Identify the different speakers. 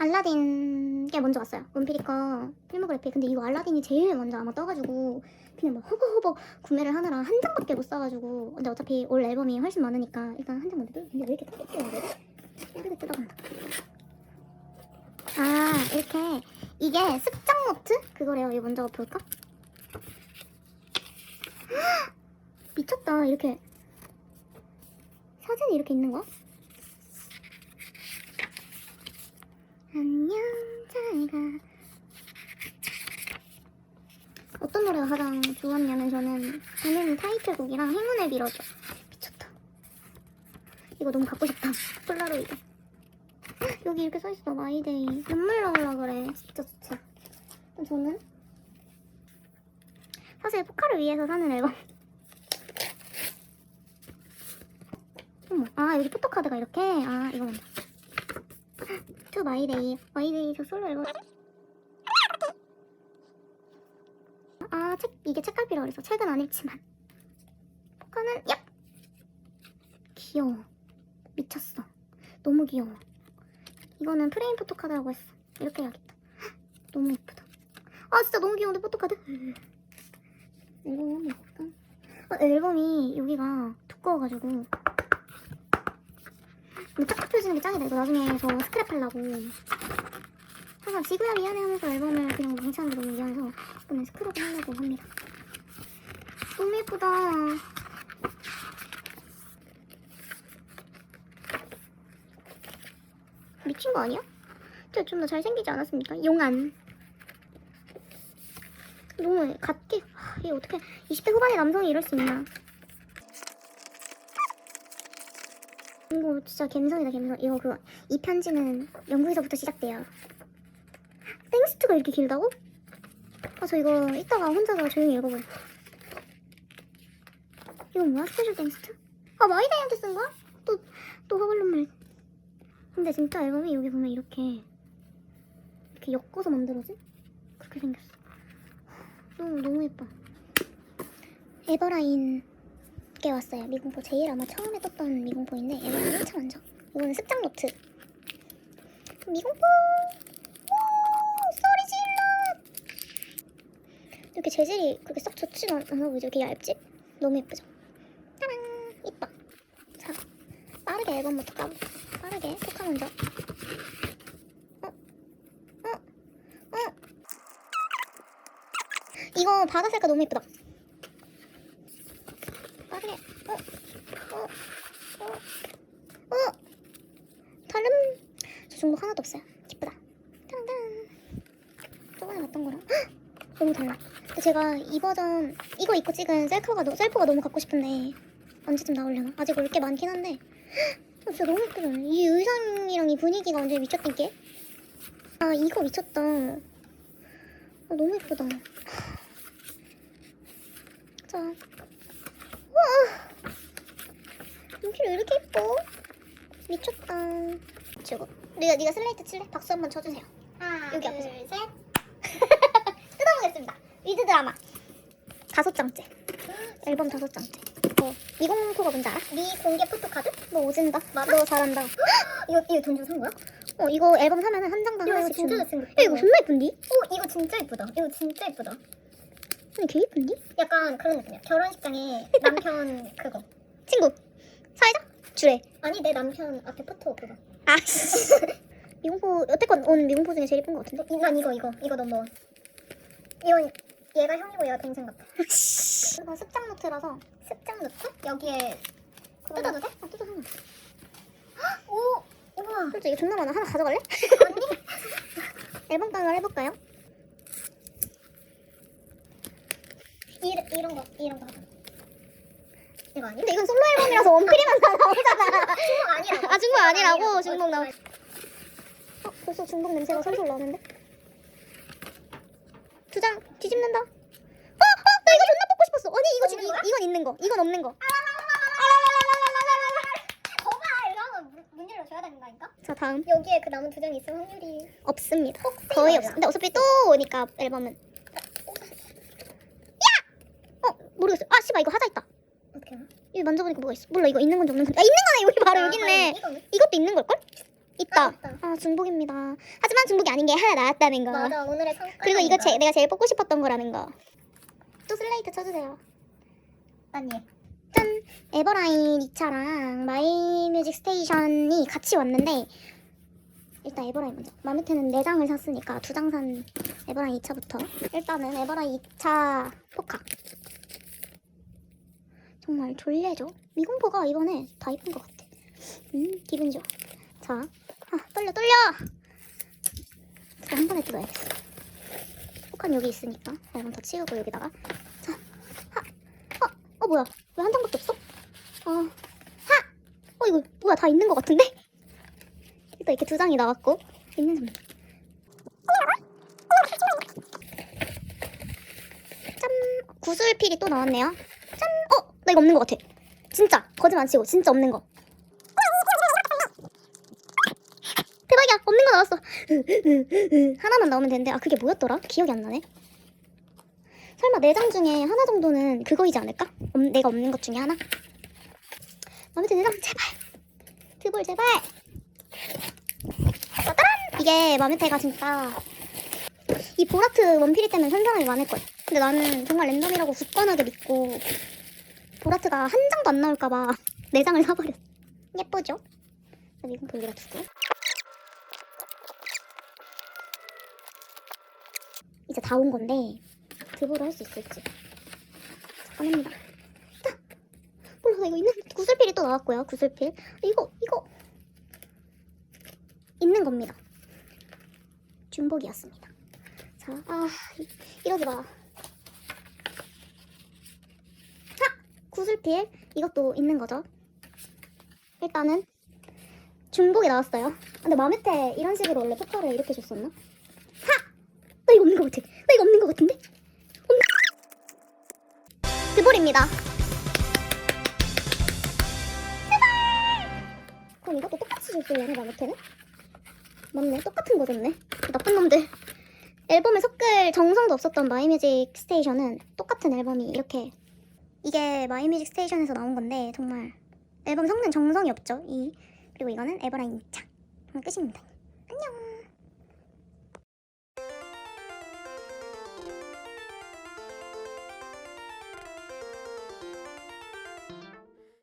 Speaker 1: 알라딘 게 먼저 왔어요. 원피리 거 필모그래피. 근데 이거 알라딘이 제일 먼저 아마 떠가지고 그냥 막 허벅허벅 구매를 하느라 한 장밖에 못 사가지고 근데 어차피 올 앨범이 훨씬 많으니까 일단 한 장 먼저 뜯. 근데 왜 이렇게 뜯어야 돼? 이렇게 뜯어간다. 아 이렇게 이게 습작 노트 그거래요. 이거 먼저 볼까? 헉! 미쳤다. 이렇게 사진이 이렇게 있는 거야? 안녕 잘가. 어떤 노래가 가장 좋았냐면 저는 저는 타이틀곡이랑 행운을 빌어줘 미쳤다. 이거 너무 갖고 싶다. 폴라로이드. 헉, 여기 이렇게 써있어 마이데이 눈물 나올라 그래 진짜 좋지 저는? 사실 포카를 위해서 사는 앨범. 어머 아 여기 포토카드가 이렇게? 아 이거 먼저 투 마이데이 마이데이 저 솔로 앨범. 아 책 이게 책갈피라 그래서 책은 안 읽지만. 포카는 얍! 귀여워. 미쳤어. 너무 귀여워. 이거는 프레임 포토카드라고 했어. 이렇게 해야겠다. 헉, 너무 예쁘다. 아 진짜 너무 귀여운데 포토카드? 앨범 한번 볼까? 어, 앨범이 여기가 두꺼워가지고 근데 쫙 펴지는 게 짱이다. 이거 나중에 저 스크랩 하려고. 항상 지구야 미안해 하면서 앨범을 그냥 뭉치는 게 너무 미안해서 이번엔 스크랩 하려고 합니다. 너무 예쁘다. 미친 거 아니야? 저 좀 더 잘생기지 않았습니까? 용안. 너무 같게. 하, 얘 어떻게 20대 후반의 남성이 이럴 수 있나? 이거 진짜 갬성이다 갬성 이거 그이 편지는 영구에서부터 시작돼요 땡스트가 이렇게 길다고? 아 저 이거 이따가 혼자서 조용히 읽어봐요 이거 뭐야 스페셜 땡스트? 아 마이다이한테 쓴 거야? 또, 또 허블룸을 근데 진짜 앨범이 여기 보면 이렇게 이렇게 엮어서 만들어진? 그렇게 생겼어 너무 너무 예뻐 에버라인 게 왔어요. 미공포 제일 아마 처음에 떴던 미공포인데 얘는 한참 먼저. 이거는 습작 노트. 미공포. 오, 소리 질러. 이렇게 재질이 그렇게 썩 좋지가 않아 보이죠? 이렇게 얇지? 너무 예쁘죠? 짜란, 이뻐. 자, 빠르게 앨범부터 까볼게. 빠르게 포카 먼저. 어, 어, 어. 이거 바다 색깔 너무 예쁘다. 빠르게. 어, 어, 어, 어. 다른 저 중복 하나도 없어요. 기쁘다. 짠짠. 저번에 봤던 거랑 헉! 너무 달라. 근데 제가 이 버전 이거 입고 찍은 셀카가 너, 셀프가 너무 갖고 싶은데 언제쯤 나오려나? 아직 올 게 많긴 한데 헉! 진짜 너무 예쁘잖아. 이 의상이랑 이 분위기가 완전 미쳤던 게. 아 이거 미쳤다. 아, 너무 예쁘다. 자. 우와! 연필 왜 이렇게 예뻐? 미쳤다. 지고 네가 네가 슬레이트 칠래? 박수 한번 쳐주세요.
Speaker 2: 하나,
Speaker 1: 여기
Speaker 2: 둘,
Speaker 1: 앞에서.
Speaker 2: 셋.
Speaker 1: 뜯어보겠습니다. 위드 드라마 다섯 장째. 앨범 다섯 장째. 어, 미공포가 뭔지 알아? 미공개 포토카드? 너 오진다.
Speaker 2: 맞아?
Speaker 1: 너 잘한다. 이거 이거 돈 주고 산 거야? 어 이거 앨범 사면은 한 장당
Speaker 2: 이거
Speaker 1: 하나씩
Speaker 2: 진짜
Speaker 1: 주는.
Speaker 2: 잘생겼다.
Speaker 1: 야 이거 존나 예쁜디?
Speaker 2: 오, 이거 진짜 예쁘다. 이거 진짜 예쁘다.
Speaker 1: 아니 개 예쁜디?
Speaker 2: 약간 그런 느낌이야. 결혼식장에 남편 그거.
Speaker 1: 친구 사이다? 주래.
Speaker 2: 아니 내 남편 앞에 포토 그거.
Speaker 1: 아 씨. 미공포 여태껏 온 미공포 중에 제일 예쁜 것 같은데?
Speaker 2: 이- 난 이거 이거 이거 너무. 이건 얘가 형이고 얘가 동생 같아.
Speaker 1: 이거 습작 노트라서
Speaker 2: 습작 노트? 여기에 뜯어도 돼?
Speaker 1: 아 뜯어 상관.
Speaker 2: 오, 우와.
Speaker 1: 솔직히 존나 많아. 하나 가져갈래? 앨범 깡을 해볼까요?
Speaker 2: 이, 이런 거 이런 거 하자. 이거 아니야?
Speaker 1: 근데 이건 솔로 앨범이라서 원필이만 다 나오잖아.
Speaker 2: 중복 아니라고.
Speaker 1: 아 중복 아니라고. 중복 나오. 어 벌써 중복 냄새가 솔솔 나는데? 두 장 뒤집는다. 어, 어, 나 이거 존나 뽑고 싶었어. 아니 이거 지금 이? 이건 있는 거, 이건 없는 거.
Speaker 2: 거봐 이거 하면 문- 문 열어줘야 된다니까?
Speaker 1: 자 다음
Speaker 2: 여기에 그 남은 두 장이 있을 확률이
Speaker 1: 없습니다.
Speaker 2: 혹시
Speaker 1: 거의? 없어. 근데 어차피 또 오니까 앨범은. 야! 어 모르겠어. 아 씨발 이거 하자 있다. 여기 만져보니까 뭐가 있어? 몰라 이거 있는 건지 없는 건지. 아 있는 거네 여기 바로
Speaker 2: 아,
Speaker 1: 여기 있네.
Speaker 2: 이거는?
Speaker 1: 이것도 있는 걸걸? 있다. 나왔다.
Speaker 2: 나왔다.
Speaker 1: 아 중복입니다. 하지만 중복이 아닌 게 하나 나왔다는 거.
Speaker 2: 맞아 오늘의 성과.
Speaker 1: 그리고 이거 제, 내가 제일 뽑고 싶었던 거라는 거. 또 슬레이트 쳐주세요.
Speaker 2: 아니.
Speaker 1: 짠! 에버라인 2차랑 마이뮤직 스테이션이 같이 왔는데 일단 에버라인 먼저 마미테는 4장을 샀으니까 2장 산 에버라인 2차부터 일단은 에버라인 2차 포카 정말 졸래죠? 미공포가 이번에 다 이쁜 것 같아 음 기분 좋아 자 아, 떨려 떨려 한 번에 뜯어야겠어 포카는 여기 있으니까 이건 더 치우고 여기다가 자 하! 어, 어 뭐야 왜 한 장밖에 없어? 어, 하! 어 이거 뭐야 다 있는 것 같은데? 일단 이렇게 두 장이 나왔고 있는 장. 짠! 구슬필이 또 나왔네요. 나 이거 없는 것 같아. 진짜 거짓말 안 치고 진짜 없는 거. 대박이야 없는 거 나왔어. 하나만 나오면 되는데 아 그게 뭐였더라? 기억이 안 나네. 설마 네 장 중에 하나 정도는 그거이지 않을까? 없- 내가 없는 것 중에 하나? 마음에 드는 장 제발 드볼 제발 짜란 이게 마메테가 진짜 이 보라트 원피리 때문에 현상이 많을 거야 근데 나는 정말 랜덤이라고 굳건하게 믿고 보라트가 한 장도 안 나올까봐 네 장을 사버렸 예쁘죠? 그럼 이건 여기다 두고. 이제 다 온 건데 드보를 할수 있을지. 자, 꺼냅니다 자, 몰라 나 이거 있는 구슬필이 또 나왔고요 구슬필. 이거 이거 있는 겁니다. 중복이었습니다. 자 아 이러지 마 자, 구슬필 이것도 있는 거죠 일단은 중복이 나왔어요 근데 마메테 이런 식으로 원래 포카를 이렇게 줬었나? 하! 나 이거 없는 것 같아 나 이거 없는 것 같은데? 드볼입니다. 그럼 이것도 똑같이 줬을려나 나한테는? 맞네, 똑같은 거 줬네. 나쁜 놈들. 앨범을 섞을 정성도 없었던 마이뮤직 스테이션은 똑같은 앨범이 이렇게 이게 마이뮤직 스테이션에서 나온 건데 정말 앨범 섞는 정성이 없죠. 이 그리고 이거는 에버라인 2차. 정말 끝입니다. 안녕.